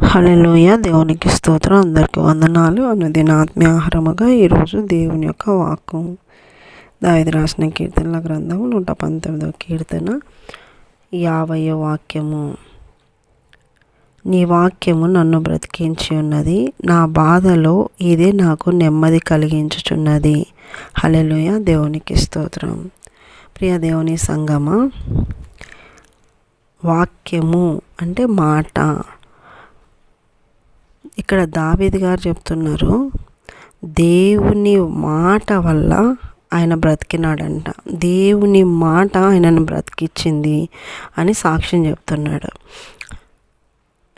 Hallelujah దేవునికి స్తోత్రం. అందరికి వందనాలు. అనుదిన ఆత్మీయాహారముగా ఈరోజు దేవుని యొక్క వాక్యం దావిది రాసిన కీర్తనల గ్రంథము నూట పంతొమ్మిదవ కీర్తన యాభయో వాక్యము. నీ వాక్యము నన్ను బ్రతికించి ఉన్నది. నా బాధలో ఇదే నాకు నెమ్మది కలిగించుచున్నది. హలెలోయ దేవునికి స్తోత్రం. ప్రియ దేవుని సంగమ. వాక్యము అంటే మాట. ఇక్కడ దావేది గారు చెప్తున్నారు దేవుని మాట వల్ల ఆయన బ్రతికినాడంట. దేవుని మాట ఆయనను బ్రతికిచ్చింది అని సాక్ష్యం చెప్తున్నాడు.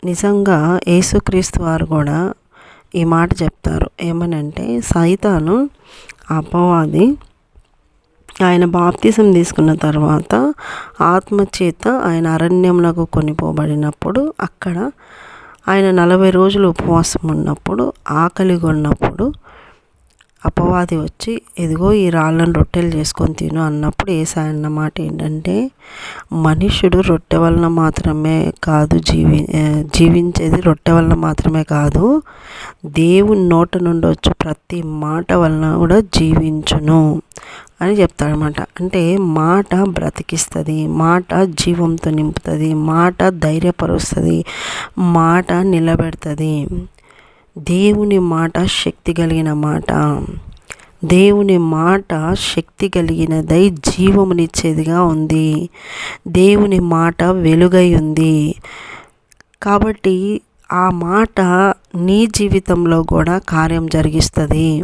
నిజంగా యేసుక్రీస్తు వారు కూడా ఈ మాట చెప్తారు. ఏమనంటే సైతాను అపవాది ఆయన బాప్తిజం తీసుకున్న తర్వాత ఆత్మచేత ఆయన అరణ్యంలోకి కొనిపోబడినప్పుడు అక్కడ ఆయన నలభై రోజులు ఉపవాసం ఉన్నప్పుడు ఆకలి కొన్నప్పుడు అపవాది వచ్చి ఎదుగో ఈ రాళ్ళను రొట్టెలు చేసుకొని తిను అన్నప్పుడు ఏసాయి అన్నమాట ఏంటంటే మనుషుడు రొట్టె వలన మాత్రమే కాదు జీవి జీవించేది రొట్టె వలన మాత్రమే కాదు దేవుని నోట నుండి వచ్చి ప్రతి మాట వలన కూడా జీవించును. అని చెప్తాడనమాట అంటే మాట బ్రతికిస్తుంది మాట జీవంతో నింపుతుంది మాట ధైర్యపరుస్తుంది మాట నిలబెడుతుంది. దేవుని మాట శక్తి కలిగిన మాట. దేవుని మాట శక్తి కలిగినదై జీవమునిచ్చేదిగా ఉంది. దేవుని మాట వెలుగై ఉంది. కాబట్టి ఆ మాట నీ జీవితంలో కూడా కార్యం జరిగిస్తుంది.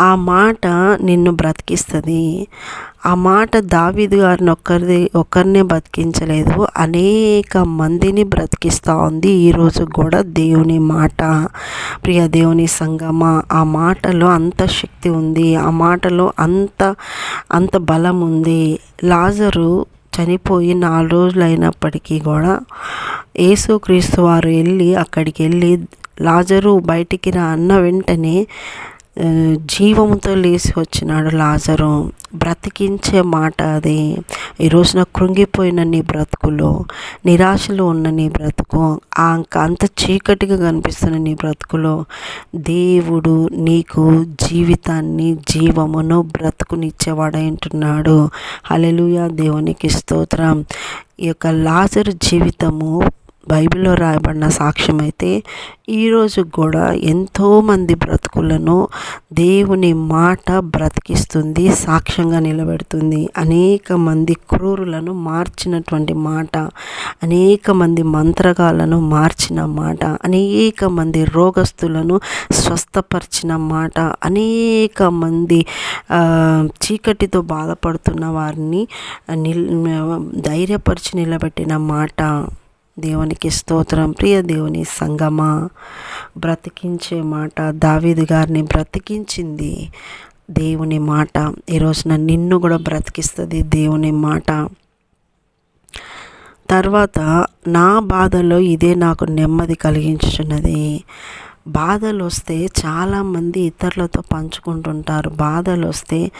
ఆ మాట నిన్ను బ్రతికిస్తుంది. ఆ మాట దావిదు గారిని ఒక్కరిది ఒక్కరినే బ్రతికించలేదు అనేక మందిని బ్రతికిస్తూ ఉంది ఈరోజు కూడా దేవుని మాట. ప్రియ దేవుని సంగమ ఆ మాటలో అంత శక్తి ఉంది. ఆ మాటలో అంత అంత బలం ఉంది. లాజరు చనిపోయి నాలుగు రోజులు అయినప్పటికీ కూడా యేసుక్రీస్తు వారు వెళ్ళి అక్కడికి వెళ్ళి లాజరు బయటికి రా అన్న వెంటనే జీవముతో లేచి వచ్చినాడు లాజరు. బ్రతికించే మాట అది. ఈ రోజున కృంగిపోయిన నీ బ్రతుకులో నిరాశలో ఉన్న నీ బ్రతుకు అంత చీకటిగా కనిపిస్తున్న నీ బ్రతుకులో దేవుడు నీకు జీవితాన్ని జీవమును బ్రతుకునిచ్చేవాడైంటున్నాడు హలెలుయ దేవునికి స్తోత్రం. ఈ యొక్క లాజరు జీవితము బైబిల్లో రాయబడిన సాక్ష్యం అయితే ఈరోజు కూడా ఎంతోమంది బ్రతుకులను దేవుని మాట బ్రతికిస్తుంది సాక్ష్యంగా నిలబెడుతుంది. అనేక మంది క్రూరులను మార్చినటువంటి మాట అనేక మంది మంత్రగాలను మార్చిన మాట అనేక మంది రోగస్తులను స్వస్థపరిచిన మాట అనేక మంది చీకటితో బాధపడుతున్న వారిని నిల్ ధైర్యపరిచి నిలబెట్టిన మాట. దేవునికి స్తోత్రం. ప్రియ దేవుని సంగమా బ్రతికించే మాట దావీదు గారిని బ్రతికించింది దేవుని మాట. ఈరోజున నిన్ను కూడా బ్రతికిస్తుంది దేవుని మాట. తర్వాత నా బాధలో ఇదే నాకు నెమ్మది కలిగించుచున్నది. బాధలు వస్తే చాలామంది ఇతరులతో పంచుకుంటుంటారు. బాధలు వస్తే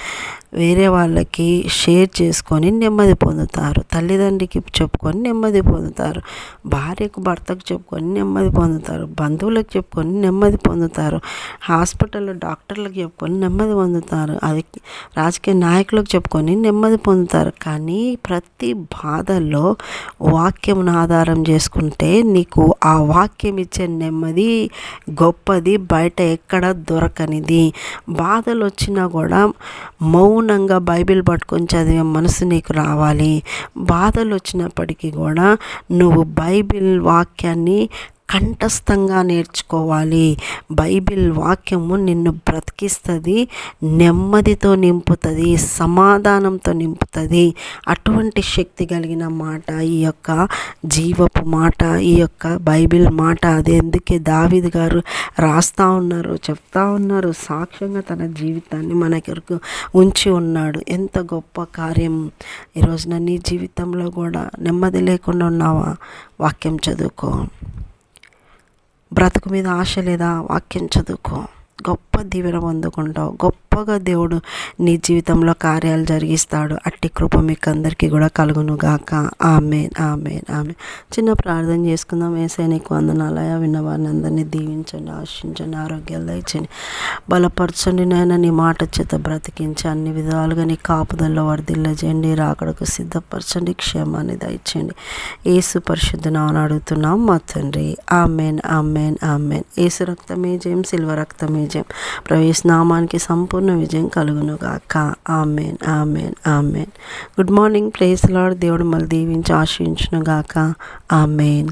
వేరే వాళ్ళకి షేర్ చేసుకొని నెమ్మది పొందుతారు. తల్లిదండ్రికి చెప్పుకొని నెమ్మది పొందుతారు. భార్యకు భర్తకు చెప్పుకొని నెమ్మది పొందుతారు. బంధువులకు చెప్పుకొని నెమ్మది పొందుతారు. హాస్పిటల్లో డాక్టర్లకు చెప్పుకొని నెమ్మది పొందుతారు. అది రాజకీయ నాయకులకు చెప్పుకొని నెమ్మది పొందుతారు. కానీ ప్రతి బాధల్లో వాక్యం ఆధారం చేసుకుంటే నీకు ఆ వాక్యం ఇచ్చే నెమ్మది గొప్పది బయట ఎక్కడ దొరకనిది. బాధలు వచ్చినా కూడా మౌనంగా బైబిల్ పట్టుకొని చదివే మనసు నీకు రావాలి. బాధలు వచ్చినప్పటికీ కూడా నువ్వు బైబిల్ వాక్యాన్ని కంఠస్థంగా నేర్చుకోవాలి. బైబిల్ వాక్యము నిన్ను బ్రతికిస్తుంది నెమ్మదితో నింపుతుంది సమాధానంతో నింపుతుంది. అటువంటి శక్తి కలిగిన మాట ఈ యొక్క జీవపు మాట ఈ యొక్క బైబిల్ మాట అది ఎందుకే దావిద్ గారు రాస్తూ ఉన్నారు చెప్తా ఉన్నారు సాక్ష్యంగా తన జీవితాన్ని మన కొరకు ఉంచి ఉన్నాడు. ఎంత గొప్ప కార్యం. ఈరోజున నీ జీవితంలో కూడా నెమ్మది లేకుండా ఉన్నావా? వాక్యం చదువుకో. బ్రతుకు మీద ఆశ లేదా వాక్యం చదువుకో. గొప్ప గొప్ప దీవెన పొందుకుంటావు. గొప్పగా దేవుడు నీ జీవితంలో కార్యాలు జరిగిస్తాడు. అట్టి కృప మీకు అందరికీ కూడా కలుగును గాక ఆమెన్ ఆమెన్. ఆమె చిన్న ప్రార్థన చేసుకుందాం. వేసే నీకు వందనాలయ విన్న వారిని అందరినీ దీవించండి ఆశించండి ఆరోగ్యాలు దయచండి బలపరచండి నాయన నీ మాట చేత బ్రతికించి అన్ని విధాలుగా నీ కాపుదల్లో వర్ధిల్లజేయండి. రాకడకు సిద్ధపరచండి క్షేమాన్ని దయచేయండి. ఏసు పరిశుద్ధ అడుగుతున్నాం మా తండ్రి. Amen amen amen. ఏసు రక్తమే జయం శిల్వ రక్తమే జయం. ప్రవేశ నామానికి సంపూర్ణ విజయం కలుగును గాక amen amen amen. Good morning praise Lord దేవుడు మళ్ళీ దీవించి ఆశించును గాక ఆమెన్.